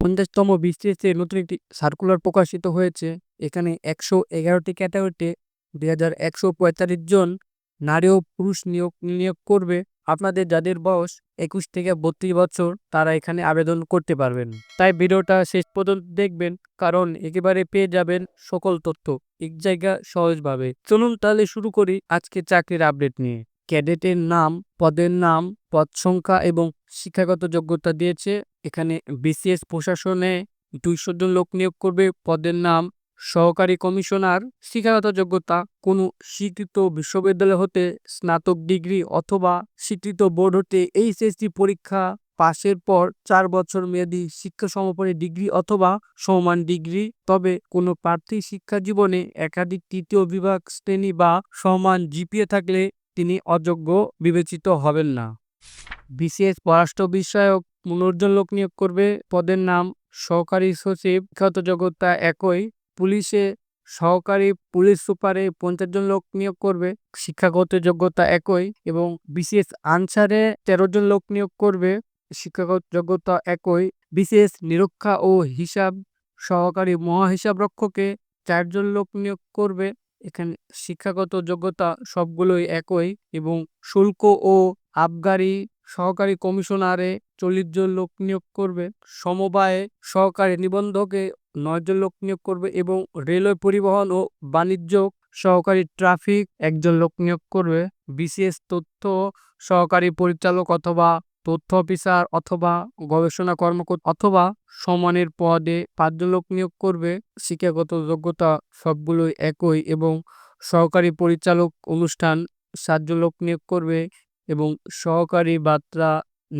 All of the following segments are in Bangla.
পঞ্চাশতম বিসিএস নতুন একটি সার্কুলার প্রকাশিত হয়েছে। এখানে একশো এগারোটি ক্যাটাগরিতে দুই হাজার একশো পঁয়তাল্লিশ জন নারী ও পুরুষ নিয়োগ নিয়োগ করবে। আপনাদের যাদের বয়স একুশ থেকে বত্রিশ বছর, তারা এখানে আবেদন করতে পারবেন। তাই ভিডিওটা শেষ পর্যন্ত দেখবেন, কারণ একেবারে পেয়ে যাবেন সকল তথ্য এক জায়গা সহজভাবে। চলুন তাহলে শুরু করি আজকে চাকরির আপডেট নিয়ে। ক্যাডেটের নাম, পদের নাম, পদ সংখ্যা এবং শিক্ষাগত যোগ্যতা দিয়েছে এখানে বিসিএস প্রশাসনে দুইশো জন লোক নিয়োগ করবে। পদের নাম সহকারী কমিশনার, শিক্ষাগত যোগ্যতা, কোনো স্বীকৃত বিশ্ববিদ্যালয় হতে স্নাতক ডিগ্রি অথবা স্বীকৃত বোর্ড হতে এইচএসসি পরীক্ষা পাশের পর চার বছর মেয়াদী শিক্ষা সমাপনী ডিগ্রি অথবা সমান ডিগ্রি। তবে কোনো প্রার্থী শিক্ষা জীবনে একাধিক তৃতীয় বিভাগ শ্রেণি বা সমান জিপিএ থাকলে তিনি অযোগ্য বিবেচিত হবেন না। বিসিএস পররাষ্ট্র বিষয়ক পনেরোজন লোক নিয়োগ করবে। পদের নাম সহকারী সচিব। শিক্ষাগত যোগ্যতা একই। পুলিশে সহকারী পুলিশ সুপারে পঞ্চাশ জন লোক নিয়োগ করবে। শিক্ষাগত যোগ্যতা একই এবং বিসিএস আনসারে তেরো জন লোক নিয়োগ করবে। শিক্ষাগত যোগ্যতা একই। বিসিএস নিরীক্ষা ও হিসাব সহকারী মহাহিসাব রক্ষকে চারজন লোক নিয়োগ করবে। এখানে শিক্ষাগত যোগ্যতা সবগুলোই একই এবং শুল্ক ও আবগারি সহকারী কমিশনারে চল্লিশ জন লোক নিয়োগ করবে, সমবায়ে সহকারী নিবন্ধকে নয় জন লোক নিয়োগ করবে এবং রেলওয়ে পরিবহন ও বাণিজ্য সহকারী ট্রাফিক একজন লোক নিয়োগ করবে। বিসিএস তথ্য সহকারী পরিচালক অথবা তথ্য অফিসার অথবা গবেষণা কর্মকর্তা অথবা সমানের পদে পাঁচজন লোক নিয়োগ করবে। শিক্ষাগত যোগ্যতা সবগুলোই একই এবং সহকারী পরিচালক অনুষ্ঠান সাতজন লোক নিয়োগ করবে। এবং সহকারী বার্তা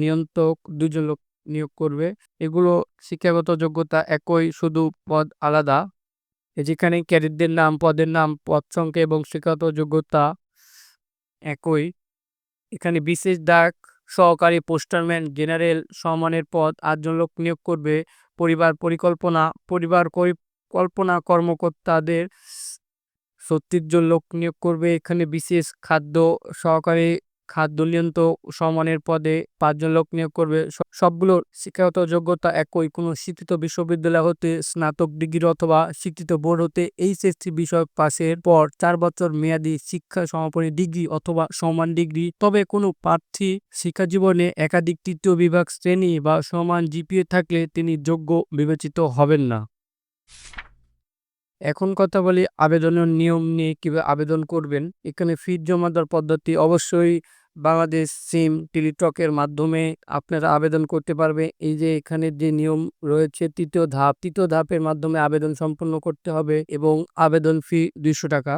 নিয়ন্ত্রক দুজন লোক নিয়োগ করবে। এগুলো শিক্ষাগত যোগ্যতা একই, শুধু পদ আলাদা। যেখানে ক্যাডেটদের নাম, পদের নাম, পদ সংখ্যা এবং শিক্ষাগত যোগ্যতা একই। এখানে বিশেষ ডাক, সহকারী পোস্টারম্যান, জেনারেল সম্মানের পদ, আটজন লোক নিয়োগ করবে। পরিবার পরিকল্পনা পরিবার পরিকল্পনা কর্মকর্তাদের ছত্রিশ জন লোক নিয়োগ করবে। এখানে বিশেষ খাদ্য, সহকারী খাদ্য নিয়ন্ত্রক সমানের পদে পাঁচজন লোক নিয়োগ করবে। সবগুলোর শিক্ষাগত যোগ্যতা একই। কোনো স্বীকৃত বিশ্ববিদ্যালয় হতে স্নাতক ডিগ্রি অথবা স্বীকৃত বোর্ড হতে এইচএসসি বিষয়ক পাশের পর চার বছর মেয়াদী শিক্ষা সমাপনী ডিগ্রি অথবা সমান ডিগ্রি। তবে কোনো প্রার্থী শিক্ষা জীবনে একাধিক তৃতীয় বিভাগ শ্রেণি বা সমান জিপিএ থাকলে তিনি যোগ্য বিবেচিত হবেন না। এখন কথা বলি আবেদনের নিয়ম নিয়ে কীভাবে আবেদন করবেন। এখানে ফি জমা দেওয়ার পদ্ধতি অবশ্যই বাংলাদেশ সিম টেলিটকের মাধ্যমে আপনারা আবেদন করতে পারবে। এই যে এখানে যে নিয়ম রয়েছে, তৃতীয় ধাপ, তৃতীয় ধাপের মাধ্যমে আবেদন সম্পন্ন করতে হবে এবং আবেদন ফি দুইশো টাকা।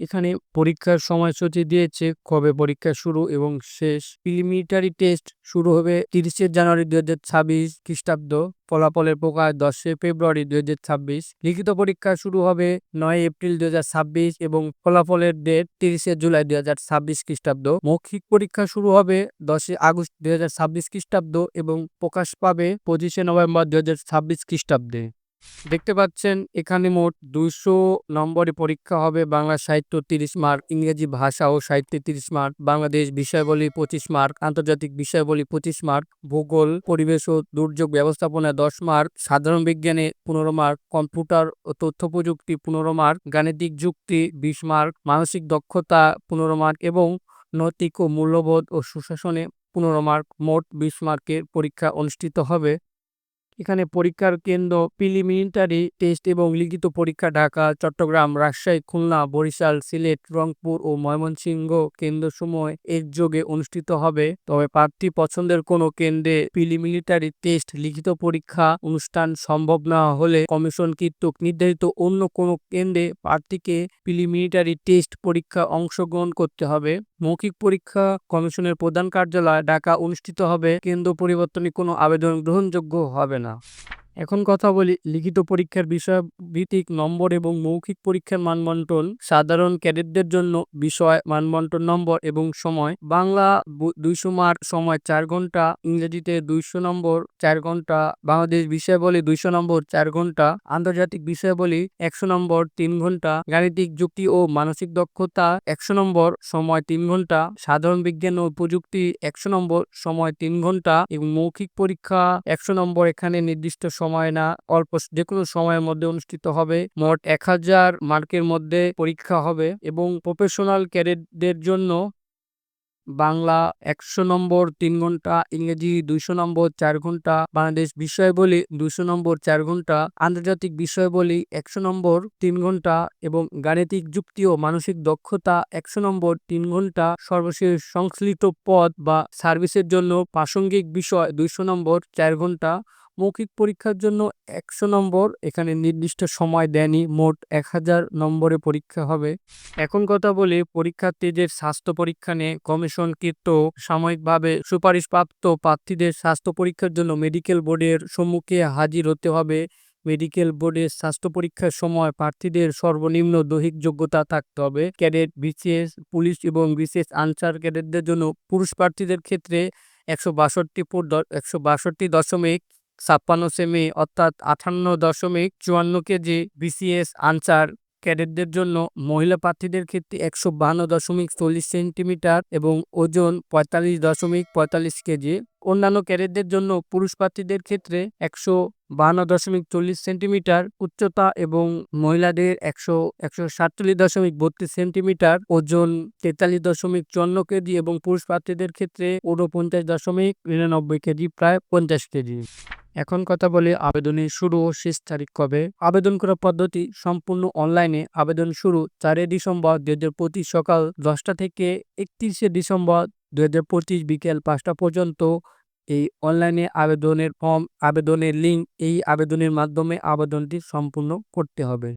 এখানে পরীক্ষার সময়সূচি দিয়েছে, কবে পরীক্ষা শুরু এবং শেষ। প্রিলিমিনারি টেস্ট শুরু হবে তিরিশে জানুয়ারি দুই হাজার ছাব্বিশ খ্রিস্টাব্দ। ফলাফলের প্রকাশ দশে ফেব্রুয়ারি দুই হাজার ছাব্বিশ। লিখিত পরীক্ষা শুরু হবে নয় এপ্রিল দুই হাজার ছাব্বিশ এবং ফলাফলের ডেট তিরিশে জুলাই দুই হাজার ছাব্বিশ খ্রিস্টাব্দ। মৌখিক পরীক্ষা শুরু হবে দশে আগস্ট দুই হাজার ছাব্বিশ খ্রিস্টাব্দ এবং প্রকাশ পাবে পঁচিশে নভেম্বর দুই হাজার ছাব্বিশ খ্রিস্টাব্দে। দেখতে পাচ্ছেন, এখানে মোট দুইশো নম্বরে পরীক্ষা হবে বাংলা সাহিত্য তিরিশ মার্ক, ইংরেজি ভাষা ও সাহিত্যে তিরিশ মার্ক, বাংলাদেশ বিষয়বলী পঁচিশ মার্ক, আন্তর্জাতিক বিষয়বলী পঁচিশ মার্ক, ভূগোল, পরিবেশ ও দুর্যোগ ব্যবস্থাপনা দশ মার্ক, সাধারণ বিজ্ঞানে পনেরো মার্ক, কম্পিউটার ও তথ্য প্রযুক্তি পনেরো মার্ক, গাণিতিক যুক্তি বিশ মার্ক, মানসিক দক্ষতা পনেরো মার্ক এবং নৈতিক ও মূল্যবোধ ও সুশাসনে পনেরো মার্ক, মোট বিশ মার্কের পরীক্ষা অনুষ্ঠিত হবে। এখানে পরীক্ষার কেন্দ্র প্রিলিমিনারি টেস্ট এবং লিখিত পরীক্ষা ঢাকা, চট্টগ্রাম, রাজশাহী, খুলনা, বরিশাল, সিলেট, রংপুর ও ময়মনসিংহ কেন্দ্রসমূহ একযোগে অনুষ্ঠিত হবে। তবে প্রার্থী পছন্দের কোনো কেন্দ্রে প্রিলিমিনারি টেস্ট লিখিত পরীক্ষা অনুষ্ঠান সম্ভব না হলে কমিশন কর্তৃক নির্ধারিত অন্য কোনো কেন্দ্রে প্রার্থীকে প্রিলিমিনারি টেস্ট পরীক্ষা অংশগ্রহণ করতে হবে। মৌখিক পরীক্ষা কমিশনের প্রধান কার্যালয় ঢাকা অনুষ্ঠিত হবে। কেন্দ্র পরিবর্তনে কোনো আবেদন গ্রহণযোগ্য হবে না। now. এখন কথা বলি, লিখিত পরীক্ষার বিষয় ভিত্তিক নম্বর এবং মৌখিক পরীক্ষার মানবন্টন। সাধারণ ক্যাডেটদের জন্য বিষয়, মানবন্টন নম্বর এবং সময়। বাংলা দুইশো মার্ক, সময় চার ঘণ্টা। ইংরেজিতে দুইশো নম্বর, চার ঘণ্টা। বাংলাদেশ বিষয়াবলী দুইশো নম্বর, চার ঘণ্টা। আন্তর্জাতিক বিষয়াবলী একশো নম্বর, তিন ঘণ্টা। গাণিতিক যুক্তি ও মানসিক দক্ষতা একশো নম্বর, সময় তিন ঘণ্টা। সাধারণ বিজ্ঞান ও প্রযুক্তি একশো নম্বর, সময় তিন ঘণ্টা। এবং মৌখিক পরীক্ষা একশো নম্বর, এখানে নির্দিষ্ট সময় না, অল্প যে কোনো সময়ের মধ্যে অনুষ্ঠিত হবে। মোট এক হাজার মার্কের মধ্যে পরীক্ষা হবে এবং প্রফেশনাল ক্যাডেটদের জন্য বাংলা একশো নম্বর তিন ঘণ্টা, ইংরেজি দুইশো নম্বর চার ঘণ্টা, বাংলাদেশ বিষয়াবলী দুইশো নম্বর চার ঘণ্টা, আন্তর্জাতিক বিষয়াবলী একশো নম্বর তিন ঘণ্টা এবং গাণিতিক যুক্তি ও মানসিক দক্ষতা একশো নম্বর তিন ঘণ্টা। সর্বশেষ সংশ্লিষ্ট পদ বা সার্ভিসের জন্য প্রাসঙ্গিক বিষয় দুইশো নম্বর চার ঘণ্টা। মৌখিক পরীক্ষার জন্য একশো নম্বর, এখানে নির্দিষ্ট সময় দেয়নি, মোট এক হাজার নম্বরে পরীক্ষা হবে। এখন কথা বলি পরীক্ষার্থীদের স্বাস্থ্য পরীক্ষা নিয়ে। কমিশনকৃত সাময়িকভাবে সুপারিশপ্রাপ্ত প্রার্থীদের স্বাস্থ্য পরীক্ষার জন্য মেডিকেল বোর্ডের সম্মুখে হাজির হতে হবে। মেডিকেল বোর্ডের স্বাস্থ্য পরীক্ষার সময় প্রার্থীদের সর্বনিম্ন দৈহিক যোগ্যতা থাকতে হবে। ক্যাডেট, বিসিএস, পুলিশ এবং বিশেষ আনসার ক্যাডেটদের জন্য পুরুষ প্রার্থীদের ক্ষেত্রে একশো বাষট্টি একশো বাষট্টি দশমিক ছাপ্পান্ন সেমি অর্থাৎ আঠান্ন দশমিক চুয়ান্ন কেজি বিসিএস আনসার ক্যাডেটদের জন্য মহিলা প্রার্থীদের ক্ষেত্রে একশো বান্ন দশমিক চল্লিশ সেন্টিমিটার এবং ওজন পঁয়তাল্লিশ দশমিক পঁয়তাল্লিশ কেজি। অন্যান্য ক্যাডেটদের জন্য পুরুষ প্রার্থীদের ক্ষেত্রে একশো বান্ন দশমিক চল্লিশ সেন্টিমিটার উচ্চতা এবং মহিলাদের একশো একশো সাতচল্লিশ দশমিক বত্রিশ সেন্টিমিটার ওজন তেতাল্লিশ দশমিক চুয়ান্ন কেজি এবং পুরুষ প্রার্থীদের ক্ষেত্রে ঊনপঞ্চাশ দশমিক নিরানব্বই কেজি প্রায় পঞ্চাশ কেজি। এখন কথা বলি আবেদনের শুরু ও শেষ তারিখ কবে। আবেদন করার পদ্ধতি সম্পূর্ণ অনলাইনে। আবেদন শুরু চারই ডিসেম্বর দুই হাজার পঁচিশ সকাল দশটা থেকে একত্রিশে ডিসেম্বর দুই হাজার পঁচিশ বিকেল পাঁচটা পর্যন্ত। এই অনলাইনে আবেদনের ফর্ম, আবেদনের লিঙ্ক, এই আবেদনের মাধ্যমে আবেদনটি সম্পূর্ণ করতে হবে।